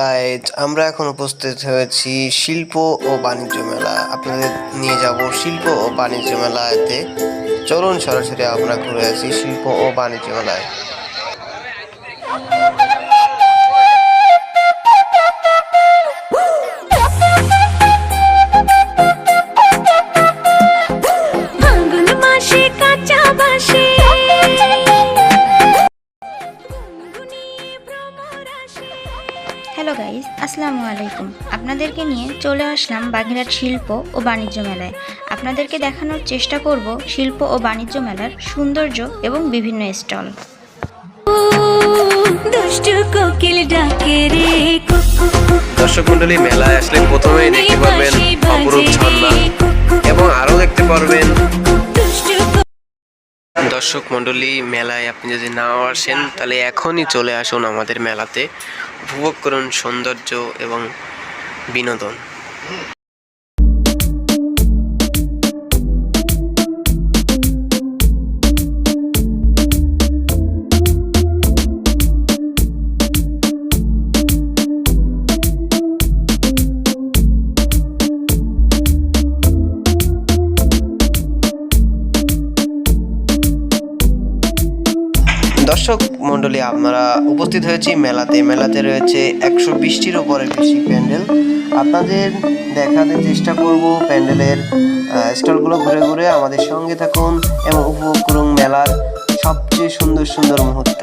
Guys আমরা এখন উপস্থিত হয়েছি শিল্প ও বাণিজ্য মেলা। আপনাদের নিয়ে যাব শিল্প ও বাণিজ্য মেলাতে। চলুন সরাসরি আমরা ঘুরে আসি শিল্প ও বাণিজ্য মেলায়। আসসালামু আলাইকুম। আপনাদেরকে নিয়ে চলে আসলাম বাগেরহাট শিল্প ও বাণিজ্য মেলায়। আপনাদেরকে দেখানোর চেষ্টা করব শিল্প ও বাণিজ্য মেলার সৌন্দর্য এবং বিভিন্ন স্টল। দুষ্টু কোকিল ডাকে রে কুকু দর্শক মন্ডলী মেলায় আসলে প্রথমেই দেখতে পারবেন অপরূপ ঝর্ণা এবং আরও দেখতে পারবেন দর্শক মণ্ডলী, মেলায় আপনি যদি নাও আসেন, তাহলে এখনই চলে আসুন আমাদের মেলাতে। উপভোগ করুন সৌন্দর্য এবং বিনোদন। দর্শক মন্ডলী আপনারা উপস্থিত হয়েছি মেলাতে। মেলাতে রয়েছে একশো বিশটির ওপরে বেশি প্যান্ডেল। আপনাদের দেখাতে চেষ্টা করব প্যান্ডেলের স্টলগুলো ঘুরে ঘুরে। আমাদের সঙ্গে থাকুন এবং উপভোগ করুন মেলার সবচেয়ে সুন্দর সুন্দর মুহূর্ত।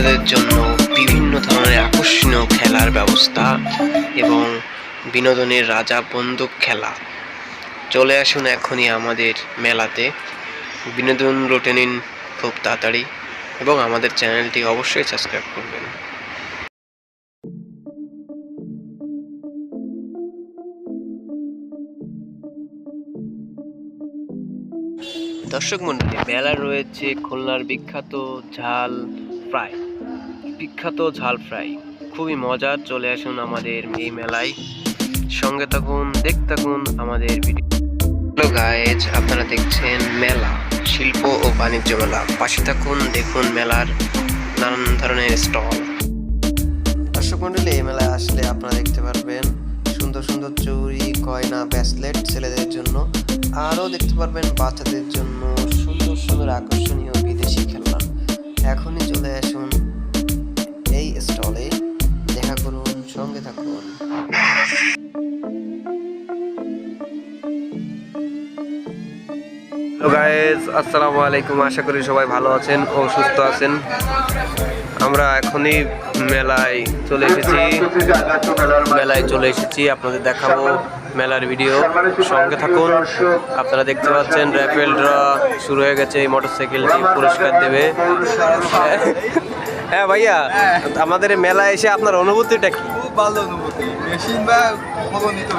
বাচ্চাদের জন্য বিভিন্ন ধরনের আকর্ষণীয় খেলার ব্যবস্থা এবং বিনোদনের রাজা বন্দুক খেলা। চলে আসুন এখনই আমাদের মেলাতে। বিনোদন রুটে নিন খুব তাড়াতাড়ি এবং আমাদের চ্যানেলটি অবশ্যই সাবস্ক্রাইব করবেন। দর্শক মন্ডলী মেলা রয়েছে খুলনার বিখ্যাত ঝাল ফ্রাই। বিখ্যাত ঝাল ফ্রাই। খুবই মজার, চলে আসুন আমাদের এই মেলায়। সঙ্গে থাকুন, দেখতে থাকুন আমাদের ভিডিও গাইজ আপনারা দেখছেন মেলা, শিল্প ও বাণিজ্য মেলা। পাশে থাকুন, দেখুন মেলার নানান ধরনের স্টল। দর্শক মন্ডলী এই মেলায় আসলে আপনারা দেখতে পারবেন সুন্দর সুন্দর চুড়ি, গয়না, ব্যাসলেট ছেলেদের জন্য। আরও দেখতে পারবেন বাচ্চাদের জন্য সুন্দর সুন্দর আকর্ষণীয় বিদেশি খেলনা। এখনই চলে আসুন স্টলে দেখা করুন, সঙ্গে থাকুন। আসসালামু আলাইকুম, আশা করি সবাই ভালো আছেন ও সুস্থ আছেন। আমরা এখনই মেলায় চলে এসেছি। মেলায় চলে এসেছি, আপনাদের দেখাবো মেলার ভিডিও সঙ্গে থাকুন, আপনারা দেখতে পাচ্ছেন র্যাপেল ড্র শুরু হয়ে গেছে, এই মোটরসাইকেলটি পুরস্কার দেবে। হ্যাঁ ভাইয়া আমাদের মেলায় এসে আপনার অনুভূতিটা কি? খুব ভালো অনুভূতি। মেশিন বা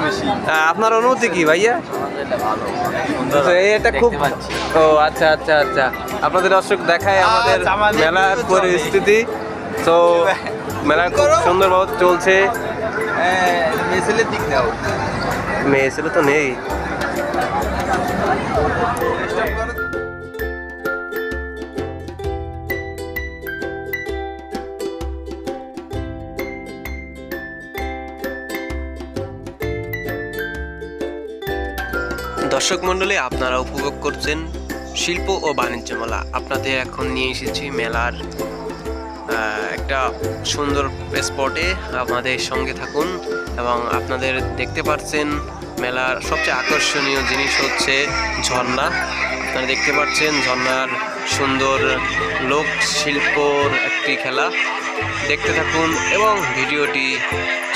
মেশিন। আপনার অনুভূতি কি ভাইয়া? তো এটা খুব ও আচ্ছা আচ্ছা আচ্ছা। আপনাদের দর্শক দেখায় আমাদের মেলার পরিস্থিতি। তো মেলা খুব সুন্দরভাবে চলছে। মেসেলের দিক দাও মেয়ে ছেলে তো নেই। দর্শক মণ্ডলী, আপনারা উপভোগ করছেন শিল্প ও বাণিজ্য মেলা। আপনাদের এখন নিয়ে এসেছি মেলার একটা সুন্দর স্পটে আমাদের সঙ্গে থাকুন এবং আপনাদের দেখতে পাচ্ছেন মেলার সবচেয়ে আকর্ষণীয় জিনিস হচ্ছে ঝর্ণা। আপনারা দেখতে পাচ্ছেন ঝর্ণার সুন্দর লোক শিল্পর একটি খেলা। দেখতে থাকুন এবং ভিডিওটি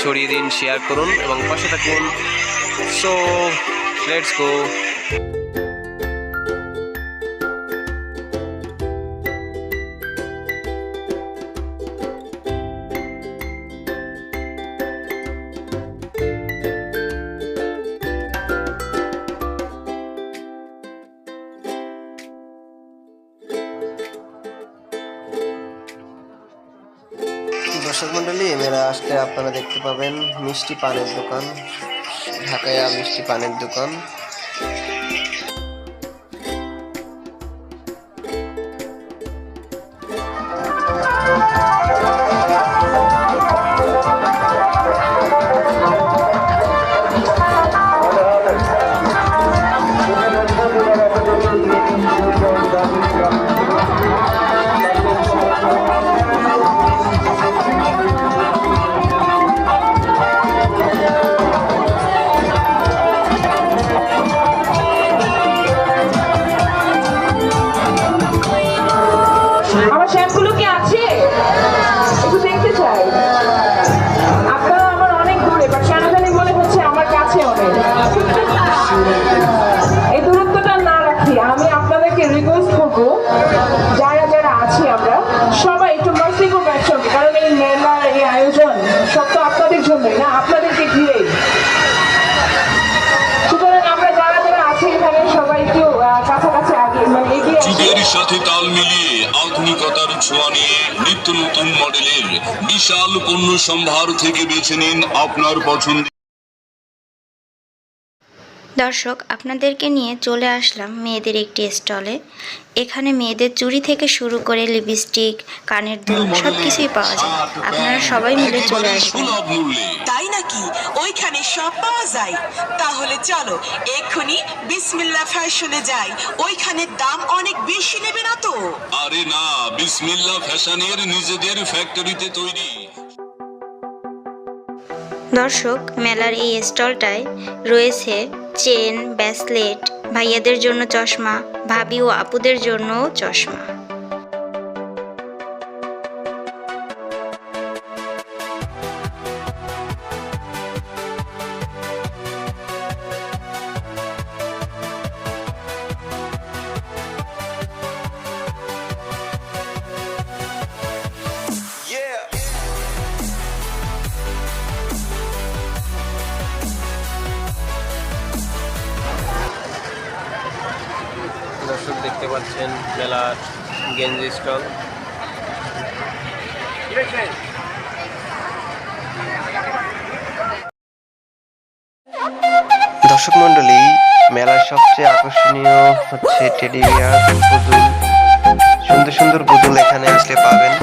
ছড়িয়ে দিন শেয়ার করুন এবং পাশে থাকুন। সো লেটস গো দর্শক মন্ডলী এমেরা আসলে আপনারা দেখতে পাবেন মিষ্টি পানের দোকান। ঢাকায়া মিষ্টি পানের দোকান। সাথে তাল মিলিয়ে আধুনিকতার ছোঁয়া নিয়ে নিত্য নতুন মডেলের বিশাল পণ্য সম্ভার থেকে বেছে নিন আপনার পছন্দ দর্শক আপনাদেরকে নিয়ে চলে আসলাম মেয়েদের একটি স্টলে। এখানে মেয়েদের চুড়ি থেকে শুরু করে লিপস্টিক কানের দুল সব কিছুই পাওয়া যায়। আপনারা সবাই মিলে চলে আসবেন। তাই নাকি? ওইখানে সব পাওয়া যায়। তাহলে চলো এক্ষুনি বিসমিল্লা ফ্যাশনে যাই। ওইখানে দাম অনেক বেশি নেবে না তো? আরে না বিসমিল্লা ফ্যাশনের নিজেদের ফ্যাক্টরিতে তৈরি। দর্শক মেলার এই স্টলটায় রয়েছে চেন ব্যাসলেট ভাইয়াদের জন্য চশমা ভাবি ও আপুদের জন্য চশমা। মেলার গেঞ্জি স্টল। দর্শক মন্ডলী মেলার সবচেয়ে আকর্ষণীয় হচ্ছে টেডি বিয়ার পুতুল সুন্দর সুন্দর পুতুল এখানে আসলে পাবেন।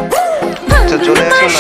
তো চলে আসুন